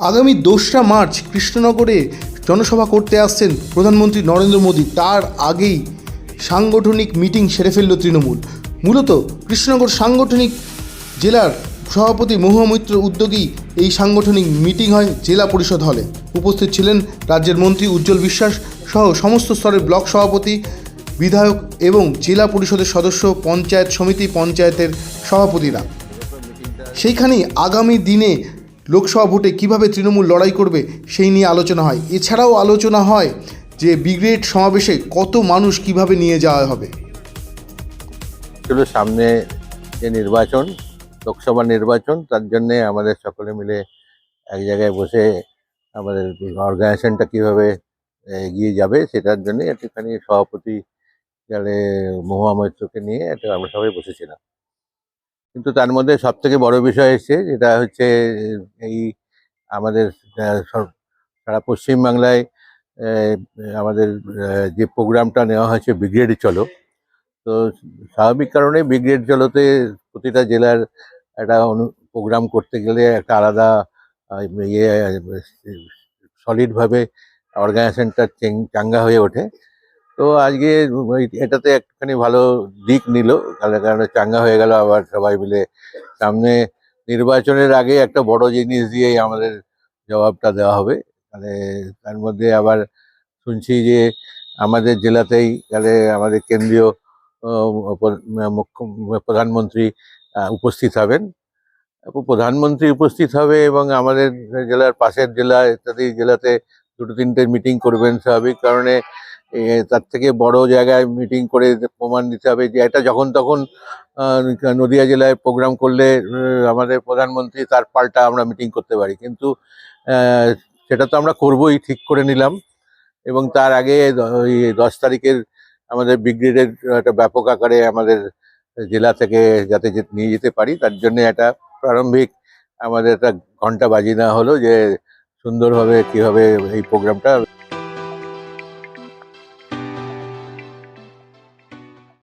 আগামী দোসরা মার্চ কৃষ্ণনগরে জনসভা করতে আসছেন প্রধানমন্ত্রী নরেন্দ্র মোদী। তার আগেই সাংগঠনিক মিটিং সেরে ফেলল তৃণমূল। মূলত কৃষ্ণনগর সাংগঠনিক জেলার সভাপতি মহুয়া উদ্যোগেই এই সাংগঠনিক মিটিং হয় জেলা পরিষদ হলে। উপস্থিত ছিলেন রাজ্যের মন্ত্রী উজ্জ্বল বিশ্বাস সহ সমস্ত স্তরের ব্লক সভাপতি, বিধায়ক এবং জেলা পরিষদের সদস্য, পঞ্চায়েত সমিতি পঞ্চায়েতের সভাপতিরা। সেইখানেই আগামী দিনে লোকসভা ভোটে কীভাবে তৃণমূল লড়াই করবে সেই নিয়ে আলোচনা হয়। এছাড়াও আলোচনা হয় যে ব্রিগেড সমাবেশে কত মানুষ কীভাবে নিয়ে যাওয়া হবে। সামনে যে নির্বাচন, লোকসভা নির্বাচন, তার জন্যে আমাদের সকলে মিলে এক জায়গায় বসে আমাদের অর্গানাইজেশনটা কীভাবে এগিয়ে যাবে সেটার জন্যে একটুখানি সভাপতি গেলে মহুয়া মৈত্রকে নিয়ে একটা আমরা সবাই বসেছিলাম। কিন্তু তার মধ্যে সব থেকে বড় বিষয় এসছে, যেটা হচ্ছে, এই আমাদের সারা পশ্চিমবাংলায় আমাদের যে প্রোগ্রামটা নেওয়া হয়েছে ব্রিগেড চলো, তো স্বাভাবিক কারণে ব্রিগেড চলোতে প্রতিটা জেলার একটা অনু, প্রোগ্রাম করতে গেলে একটা আলাদা ইয়ে সলিডভাবে অর্গানাইজেশনটা চাঙ্গা হয়ে ওঠে। তো আজকে এটাতে একটুখানি ভালো দিক নিল কারণ চাঙ্গা হয়ে গেল আবার সবাই মিলে। সামনে নির্বাচনের আগে একটা বড় জিনিস দিয়েই আমাদের জবাবটা দেওয়া হবে। মানে তার মধ্যে আবার শুনছি যে আমাদের জেলাতেই তাহলে আমাদের কেন্দ্রীয় মুখ্য, প্রধানমন্ত্রী উপস্থিত হবেন। প্রধানমন্ত্রী উপস্থিত হবে এবং আমাদের জেলার পাশের জেলা, ইত্যাদি জেলাতে দুটো তিনটে মিটিং করবেন স্বাভাবিক কারণে তার থেকে বড় জায়গায় মিটিং করে প্রমাণ দিতে হবে যে এটা যখন তখন নদিয়া জেলায় প্রোগ্রাম করলে আমাদের প্রধানমন্ত্রী তার পাল্টা আমরা মিটিং করতে পারি। কিন্তু সেটা তো আমরা করবোই, ঠিক করে নিলাম। এবং তার আগে ওই দশ তারিখের আমাদের ব্রিগেডের একটা ব্যাপক আকারে আমাদের জেলা থেকে যাতে নিয়ে যেতে পারি, তার জন্য একটা প্রারম্ভিক আমাদের একটা ঘণ্টা বাজি না হলো যে, সুন্দরভাবে কীভাবে এই প্রোগ্রামটা